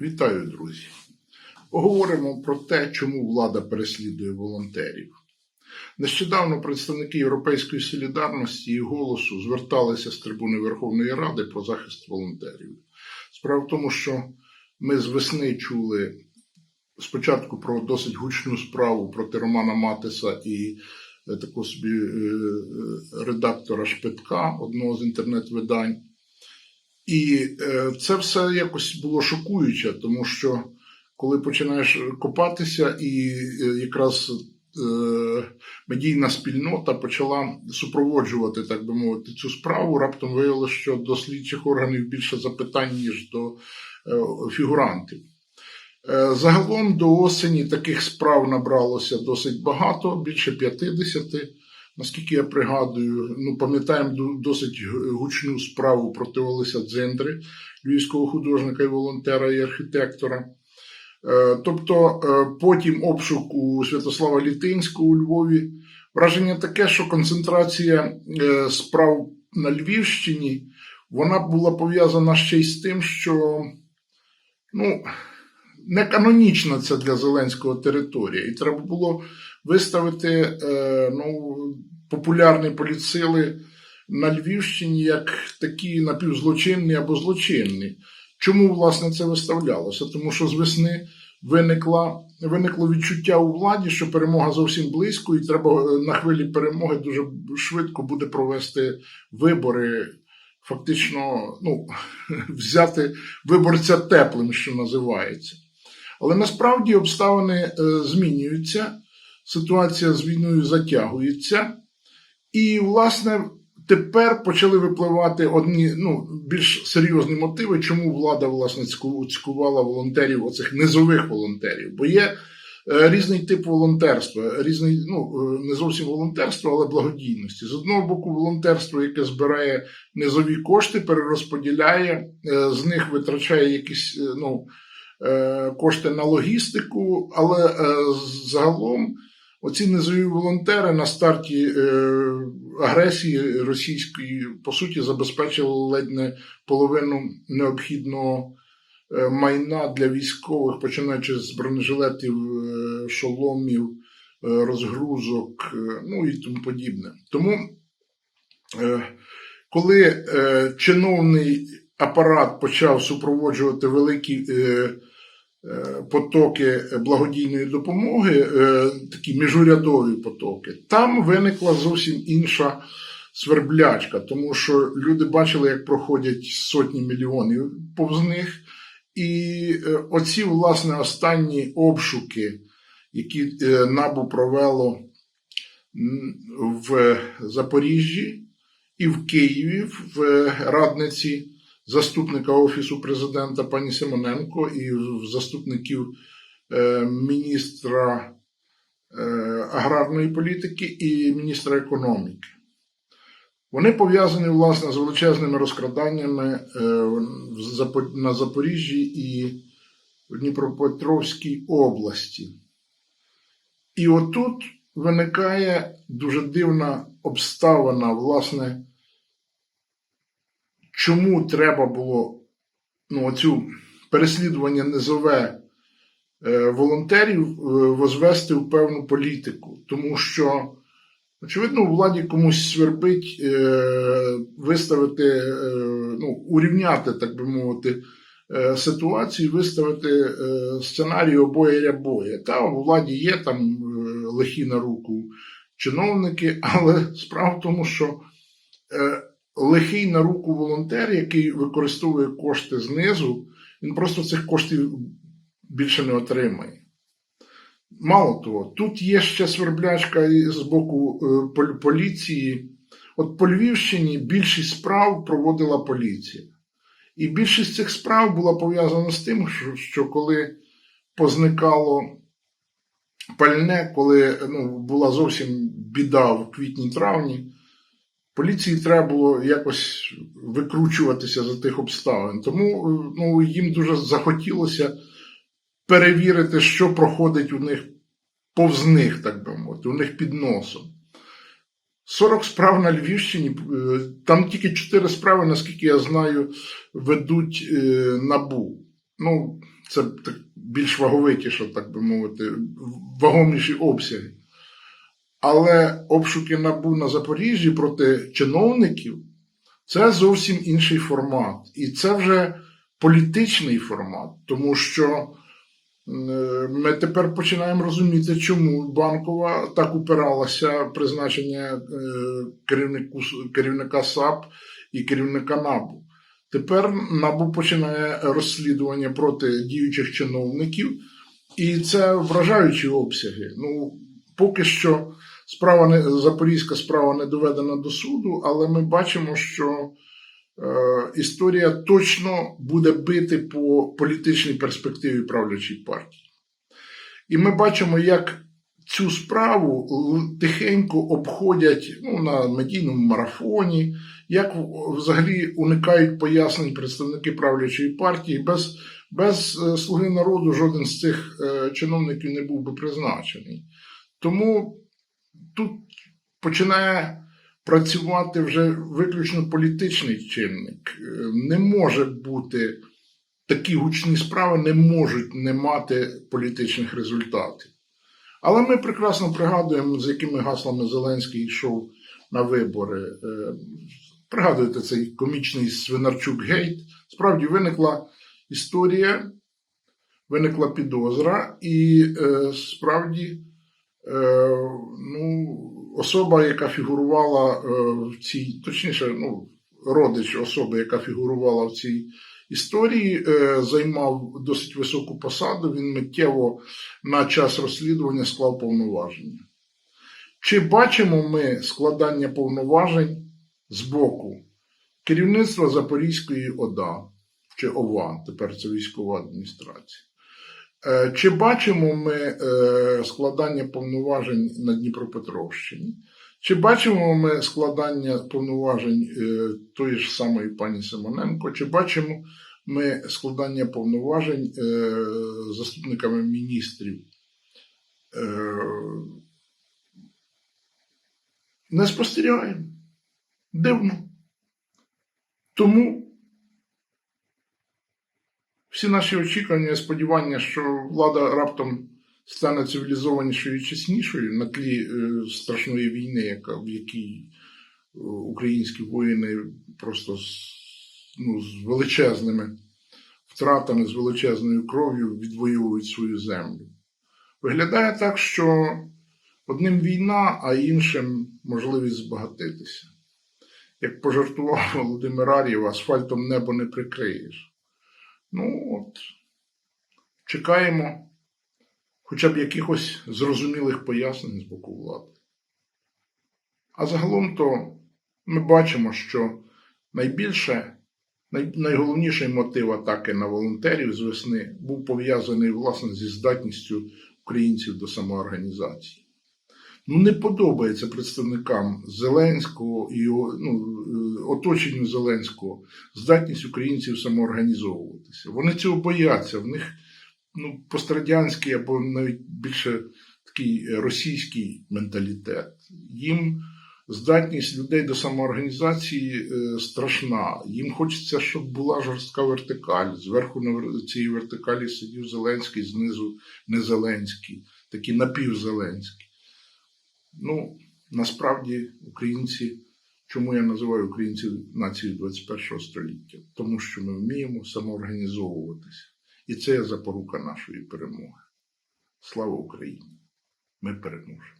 Вітаю, друзі! Поговоримо про те, чому влада переслідує волонтерів. Нещодавно представники Європейської солідарності і голосу зверталися з трибуни Верховної Ради про захист волонтерів. Справа в тому, що ми з весни чули спочатку про досить гучну справу проти Романа Матиса і е, такого собі е, е, редактора Шпитка, одного з інтернет-видань. І е, це все якось було шокуюче, тому що коли починаєш копатися, і е, якраз е, медійна спільнота почала супроводжувати, так би мовити, цю справу, раптом виявилося, що до слідчих органів більше запитань, ніж до фігурантів. Загалом до осені таких справ набралося досить багато, більше 50. Наскільки я пригадую, ну пам'ятаємо досить гучну справу проти Олеся Дзиндри, львівського художника і волонтера і архітектора. Е, Тобто е, потім обшук у Святослава Літинського у Львові. Враження таке, що концентрація е, справ на Львівщині вона була пов'язана ще й з тим, що ну, не канонічна це для Зеленського територія. І треба було виставити е, ну, популярні політсили на Львівщині як такі напівзлочинні або злочинні. Чому власне це виставлялося? Тому що з весни виникла, виникло відчуття у владі, що перемога зовсім близько, і треба е, на хвилі перемоги дуже швидко буде провести вибори. Фактично, ну, взяти виборця теплим, що називається. Але насправді обставини е, змінюються, ситуація з війною затягується, і, власне, тепер почали випливати одні ну, більш серйозні мотиви, чому влада власне цькувала волонтерів, оцих низових волонтерів. Бо є е, різний тип волонтерства, різний, ну, е, не зовсім волонтерство, але благодійності. З одного боку, волонтерство, яке збирає низові кошти, перерозподіляє, е, з них витрачає якісь ну, кошти на логістику, але загалом оці низові волонтери на старті е, агресії російської, по суті, забезпечили ледь не половину необхідного е, майна для військових, починаючи з бронежилетів, е, шоломів, розгрузок, ну і тому подібне. Тому, коли чиновний апарат почав супроводжувати великі потоки благодійної допомоги, е, такі міжурядові потоки, там виникла зовсім інша сверблячка, тому що люди бачили, як проходять сотні мільйонів повз них. І е, оці, власне, останні обшуки, які е, НАБУ провело в Запоріжжі і в Києві в е, радниці заступника Офісу президента пані Симоненко і заступників е, міністра е, аграрної політики і міністра економіки. Вони пов'язані власне з величезними розкраданнями е, на Запоріжжі і в Дніпропетровській області. І отут виникає дуже дивна обставина, власне, чому треба було ну, оцю переслідування низове волонтерів е, возвести в певну політику. Тому що, очевидно, у владі комусь свербить е, виставити, е, ну, урівняти, так би мовити, е, ситуацію, виставити е, сценарій обоє рябоє. Та у владі є там е, лихі на руку чиновники, але справа в тому, що е, лихий на руку волонтер, який використовує кошти знизу, він просто цих коштів більше не отримає. Мало того, тут є ще сверблячка з боку е, поліції. От по Львівщині більшість справ проводила поліція. І більшість цих справ була пов'язана з тим, що, коли позникало пальне, коли ну, була зовсім біда в квітні-травні, поліції треба було якось викручуватися за тих обставин. Тому е, ну, їм дуже захотілося перевірити, що проходить у них повз них, так би мовити, у них під носом. 40 справ на Львівщині, е, там тільки 4 справи, наскільки я знаю, ведуть е, набу. Ну, це так більш ваговитіше, так би мовити, вагоміші обсяги. Але обшуки набу на Запоріжжі проти чиновників це зовсім інший формат. І це вже політичний формат, тому що ми тепер починаємо розуміти, чому банкова так упиралася призначення е, керівнику, керівника САП і керівника НАБУ. Тепер НАБУ починає розслідування проти діючих чиновників, і це вражаючі обсяги. Ну, поки що справа не запорізька справа не доведена до суду, але ми бачимо, що е, історія точно буде бити по політичній перспективі правлячої партії. І ми бачимо, як цю справу тихенько обходять ну, на медійному марафоні, як взагалі уникають пояснень представники правлячої партії. Без, без е, слуги народу жоден з цих е, чиновників не був би призначений. Тому тут починає працювати вже виключно політичний чинник. Не може бути такі гучні справи, не можуть не мати політичних результатів. Але ми прекрасно пригадуємо, з якими гаслами Зеленський йшов на вибори. Е, Пригадуєте цей комічний Свинарчук Гейт. Справді виникла історія, виникла підозра, і е, справді ну, особа, яка фігурувала е, в цій, точніше, ну, родич особи, яка фігурувала в цій історії, е, займав досить високу посаду. Він миттєво на час розслідування склав повноваження. Чи бачимо ми складання повноважень з боку керівництва Запорізької ОДА чи ОВА, тепер це військова адміністрація? Е, Чи бачимо ми е, складання повноважень на Дніпропетровщині? Чи бачимо ми складання повноважень е, тої ж самої пані Симоненко? Чи бачимо ми складання повноважень заступниками міністрів? Не спостерігаємо. Дивно. Тому всі наші очікування сподівання, що влада раптом стане цивілізованішою і чеснішою на тлі е, страшної війни, яка, в якій е, українські воїни просто з, ну, з величезними втратами, з величезною кров'ю відвоюють свою землю. Виглядає так, що одним війна, а іншим можливість збагатитися. Як пожартував Володимир Ар'єв, асфальтом небо не прикриєш. Ну от, чекаємо хоча б якихось зрозумілих пояснень з боку влади. А загалом то ми бачимо, що найбільше, най, найголовніший мотив атаки на волонтерів з весни був пов'язаний власне зі здатністю українців до самоорганізації. Ну, не подобається представникам Зеленського і ну, е, оточенню Зеленського здатність українців самоорганізовуватися. Вони цього бояться. В них ну, пострадянський або навіть більше такий російський менталітет. Їм здатність людей до самоорганізації е, страшна. Їм хочеться, щоб була жорстка вертикаль. Зверху на цій вертикалі сидів Зеленський, знизу не Зеленський, такі напівзеленські. Ну, насправді, українці, чому я називаю українців нацією 21 століття? Тому що ми вміємо самоорганізовуватися. І це є запорука нашої перемоги. Слава Україні! Ми переможемо.